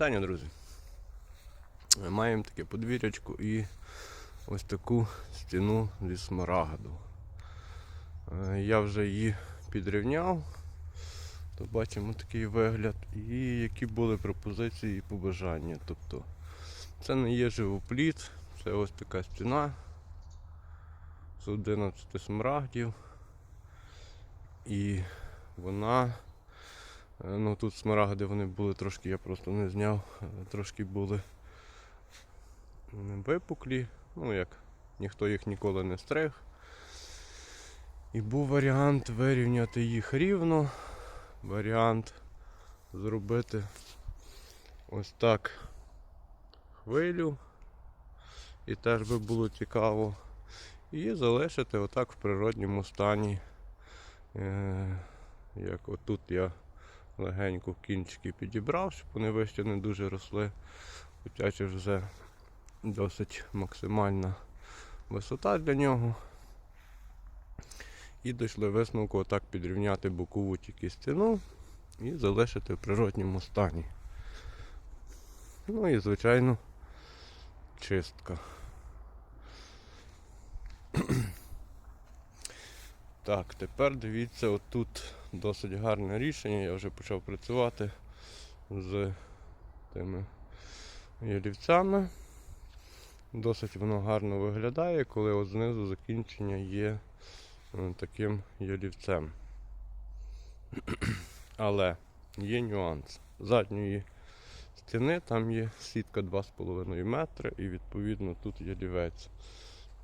вітання, друзі. Маємо таке подвір'ячко і ось таку стіну зі смарагду. Е, Я вже її підрівняв, то бачимо такий вигляд. І які були пропозиції і побажання. Тобто це не є живопліт, це ось така стіна з 11 смарагдів. І вона Ну тут смарагди вони були трошки, я просто не зняв, е, трошки були випуклі, ну як ніхто їх ніколи не стриг. І був варіант вирівняти їх рівно, варіант зробити ось так хвилю. І теж би було цікаво. І залишити отак в природньому стані. Е, Як отут я легенько кінчики підібрав, щоб вони вище не дуже росли. Це вже досить максимальна висота для нього. І дійшли висновку отак підрівняти бокову тільки стіну і залишити в природньому стані. Ну і звичайно чистка. Так, тепер дивіться, отут досить гарне рішення. Я вже почав працювати з тими ялівцями. Досить воно гарно виглядає, коли от знизу закінчення є е, таким ялівцем. Але є нюанс. Задньої стіни там є сітка 2,5 метри і відповідно тут ялівець.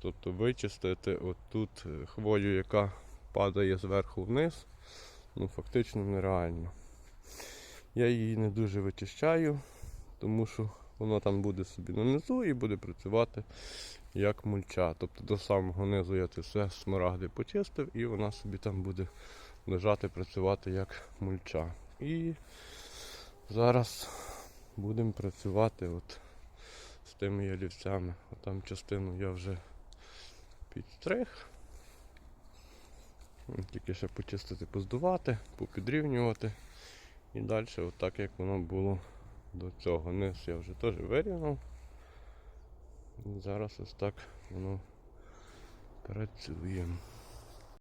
Тобто вичистити отут хвою, яка падає зверху вниз, ну фактично нереально. Я її не дуже вичищаю, тому що воно там буде собі на низу і буде працювати як мульча. Тобто до самого низу я це все смарагди почистив і вона собі там буде лежати, працювати як мульча. І зараз будемо працювати от з тими ялівцями. Там частину я вже підстриг. Тільки ще почистити, поздувати, попідрівнювати. І далі, отак як воно було до цього. Низ я вже теж вирівняв. Зараз ось так воно працює.